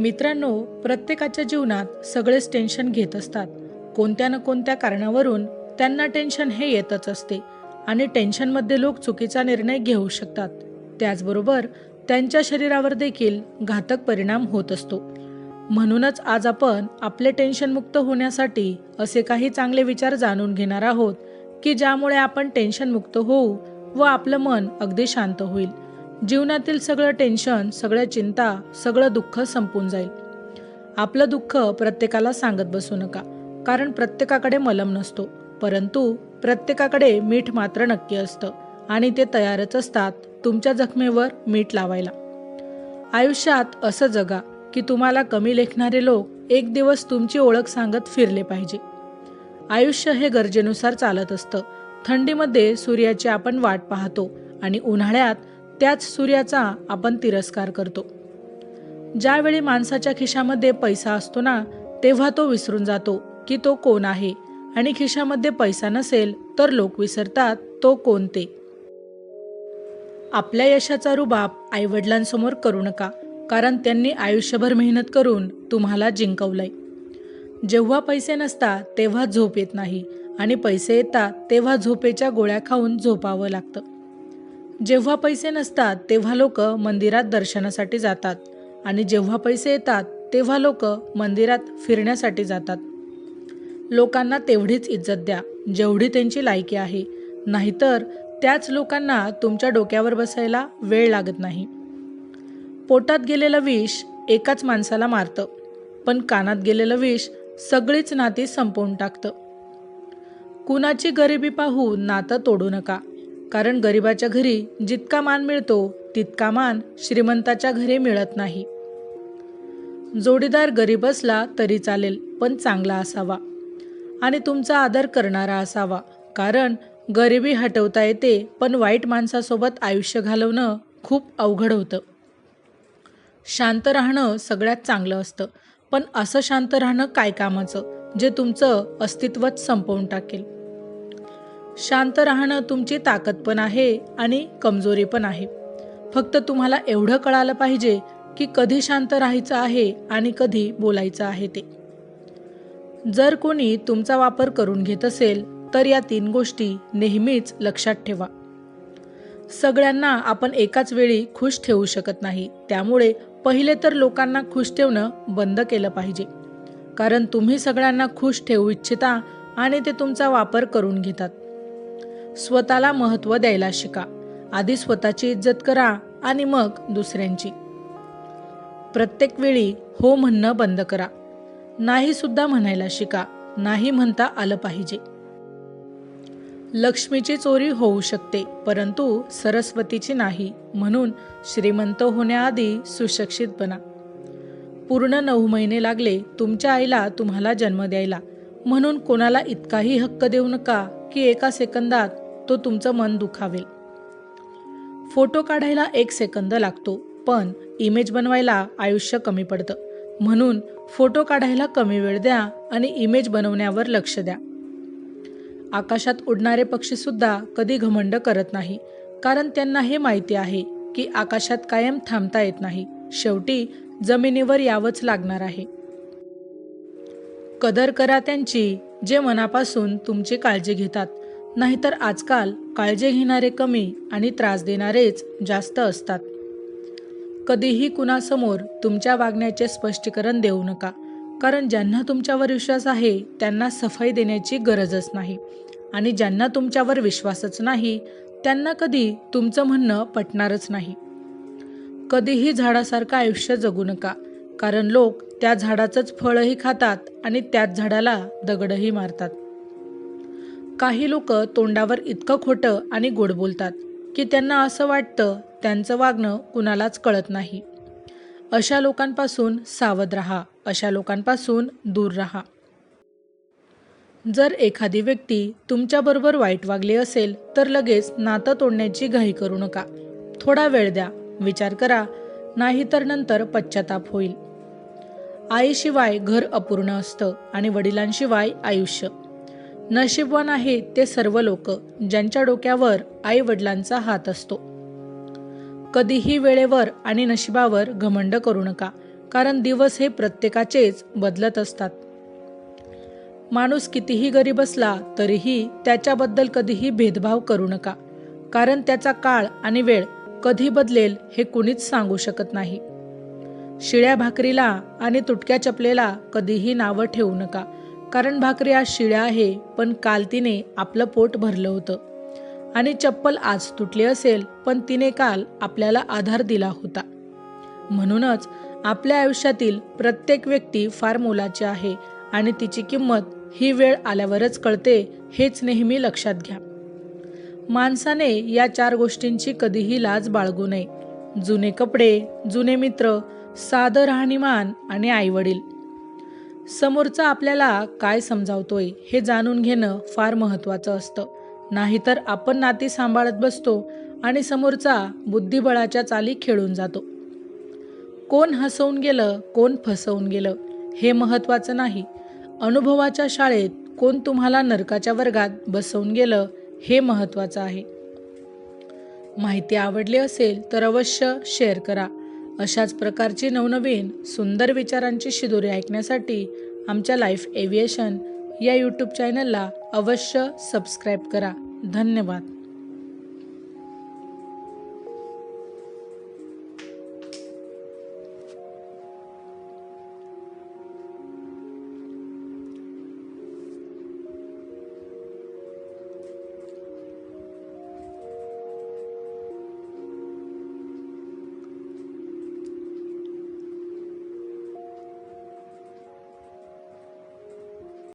मित्रांनो प्रत्येकाच्या जीवनात सगळेच टेन्शन घेत असतात. कोणत्या ना कोणत्या कारणावरून त्यांना टेन्शन हे येतच असते आणि टेन्शनमध्ये लोक चुकीचा निर्णय घेऊ शकतात. त्याचबरोबर त्यांच्या शरीरावर देखील घातक परिणाम होत असतो. म्हणूनच आज आपण आपले टेन्शनमुक्त होण्यासाठी असे काही चांगले विचार जाणून घेणार आहोत की ज्यामुळे आपण टेन्शनमुक्त होऊ व आपलं मन अगदी शांत होईल. जीवनातील सगळं टेन्शन सगळ्या चिंता सगळं दुःख संपून जाईल. आपलं दुःख प्रत्येकाला सांगत बसू नका कारण प्रत्येकाकडे मलम नसतो. परंतु प्रत्येकाकडे मीठ मात्र नक्की असतं आणि ते तयारच असतात तुमच्या जखमेवर मीठ लावायला. आयुष्यात असं जगा की तुम्हाला कमी लेखणारे लोक एक दिवस तुमची ओळख सांगत फिरले पाहिजे. आयुष्य हे गरजेनुसार चालत असतं. थंडीमध्ये सूर्याची आपण वाट पाहतो आणि उन्हाळ्यात त्याच सूर्याचा आपण तिरस्कार करतो. ज्यावेळी माणसाच्या खिशामध्ये पैसा असतो ना तेव्हा तो विसरून जातो की तो कोण आहे आणि खिशामध्ये पैसा नसेल तर लोक विसरतात तो कोणते आपल्या यशाचा रुबाब आईवडिलांसमोर करू नका कारण त्यांनी आयुष्यभर मेहनत करून तुम्हाला जिंकवलंय. जेव्हा पैसे नसतात तेव्हा झोप येत नाही आणि पैसे येतात तेव्हा झोपेच्या गोळ्या खाऊन झोपावं लागतं. जेव्हा पैसे नसतात तेव्हा लोक मंदिरात दर्शनासाठी जातात. आणि जेव्हा पैसे येतात तेव्हा लोक मंदिरात फिरण्यासाठी जातात. लोकांना तेवढीच इज्जत द्या जेवढी त्यांची लायकी आहे. नाहीतर त्याच लोकांना तुमच्या डोक्यावर बसायला वेळ लागत नाही. पोटात गेलेलं विष एकाच माणसाला मारतं पण कानात गेलेलं विष सगळीच नाती संपवून टाकतं. कुणाची गरिबी पाहून नातं तोडू नका. कारण गरिबाच्या घरी जितका मान मिळतो तितका मान श्रीमंताच्या घरी मिळत नाही. जोडीदार गरीब असला तरी चालेल पण चांगला असावा. आणि तुमचा आदर करणारा असावा. कारण गरिबी हटवता येते पण वाईट माणसासोबत आयुष्य घालवणं खूप अवघड होतं. शांत राहणं सगळ्यात चांगलं असतं. पण असं शांत राहणं काय कामाचं? जे तुमचं अस्तित्वच संपवून टाकेल. शांत राहणं तुमची ताकद पण आहे आणि कमजोरी पण आहे. फक्त तुम्हाला एवढं कळालं पाहिजे की कधी शांत राहायचं आहे आणि कधी बोलायचं आहे ते. जर कोणी तुमचा वापर करून घेत असेल तर या तीन गोष्टी नेहमीच लक्षात ठेवा. सगळ्यांना आपण एकाच वेळी खुश ठेवू शकत नाही त्यामुळे पहिले तर लोकांना खुश ठेवणं बंद केलं पाहिजे. कारण तुम्ही सगळ्यांना खुश ठेवू इच्छिता आणि ते तुमचा वापर करून घेतात. स्वतःला महत्त्व द्यायला शिका. आधी स्वतःची इज्जत करा आणि मग दुसऱ्यांची. प्रत्येक वेळी हो म्हणणं बंद करा. नाही सुद्धा म्हणायला शिका. नाही म्हणता आलं पाहिजे. लक्ष्मीची चोरी होऊ शकते परंतु सरस्वतीची नाही म्हणून श्रीमंत होण्याआधी सुशिक्षित बना. पूर्ण नऊ महिने लागले तुमच्या आईला तुम्हाला जन्म द्यायला. म्हणून कोणाला इतकाही हक्क देऊ नका की एका सेकंदात तो तुमचं मन दुखावेल. फोटो काढायला एक सेकंद लागतो पण इमेज बनवायला आयुष्य कमी पडतं. म्हणून फोटो काढायला कमी वेळ द्या आणि इमेज बनवण्यावर लक्ष द्या. आकाशात उडणारे पक्षीसुद्धा कधी घमंड करत नाही कारण त्यांना हे माहिती आहे की आकाशात कायम थांबता येत नाही. शेवटी जमिनीवर यावंच लागणार आहे. कदर करा त्यांची जे मनापासून तुमची काळजी घेतात. नाहीतर आजकाल काळजी घेणारे कमी आणि त्रास देणारेच जास्त असतात. कधीही कुणासमोर तुमच्या वागण्याचे स्पष्टीकरण देऊ नका कारण ज्यांना तुमच्यावर विश्वास आहे त्यांना सफाई देण्याची गरजच नाही. आणि ज्यांना तुमच्यावर विश्वासच नाही त्यांना कधी तुमचं म्हणणं पटणारच नाही. कधीही झाडासारखं आयुष्य जगू नका कारण लोक त्या झाडाचंच फळही खातात आणि त्याच झाडाला दगडही मारतात. काही लोक तोंडावर इतकं खोटं आणि गोड बोलतात की त्यांना असं वाटतं त्यांचं वागणं कुणालाच कळत नाही. अशा लोकांपासून सावध राहा अशा लोकांपासून दूर राहा. जर एखादी व्यक्ती तुमच्याबरोबर वाईट वागली असेल तर लगेच नातं तोडण्याची घाई करू नका. थोडा वेळ द्या विचार करा नाही तर नंतर पश्चाताप होईल. आईशिवाय घर अपूर्ण असतं आणि वडिलांशिवाय आयुष्य. नशीबवान आहे ते सर्व लोक ज्यांच्या डोक्यावर आई वडिलांचा हात असतो. कधीही वेळेवर आणि नशिबावर घमंड करू नका कारण दिवस हे प्रत्येकाचेच बदलत असतात. माणूस कितीही गरीब असला तरीही त्याच्याबद्दल कधीही भेदभाव करू नका कारण त्याचा काळ आणि वेळ कधी बदलेल हे कुणीच सांगू शकत नाही. शिळ्या भाकरीला आणि तुटक्या चपलेला कधीही नावं ठेवू नका. कारण भाकरी आज शिळ्या आहे पण काल तिने आपलं पोट भरलं होतं. आणि चप्पल आज तुटली असेल पण तिने काल आपल्याला आधार दिला होता. म्हणूनच आपल्या आयुष्यातील प्रत्येक व्यक्ती फार मोलाची आहे आणि तिची किंमत ही वेळ आल्यावरच कळते हेच नेहमी लक्षात घ्या. माणसाने या चार गोष्टींची कधीही लाज बाळगू नये. जुने कपडे जुने मित्र साधं राहणीमान आणि आईवडील. समोरचा आपल्याला काय समजावतोय हे जाणून घेणं फार महत्त्वाचं असतं. नाहीतर आपण नाती सांभाळत बसतो आणि समोरचा बुद्धिबळाच्या चाली खेळून जातो. कोण हसवून गेलं कोण फसवून गेलं हे महत्त्वाचं नाही. अनुभवाच्या शाळेत कोण तुम्हाला नरकाच्या वर्गात बसवून गेलं हे महत्त्वाचं आहे. माहिती आवडली असेल तर अवश्य शेअर करा. अशाच प्रकारची नवनवीन सुंदर विचारांची शिदोरी ऐकण्यासाठी आमच्या लाईफ एव्हिएशन या यूट्यूब चॅनलला अवश्य सबस्क्राईब करा. धन्यवाद.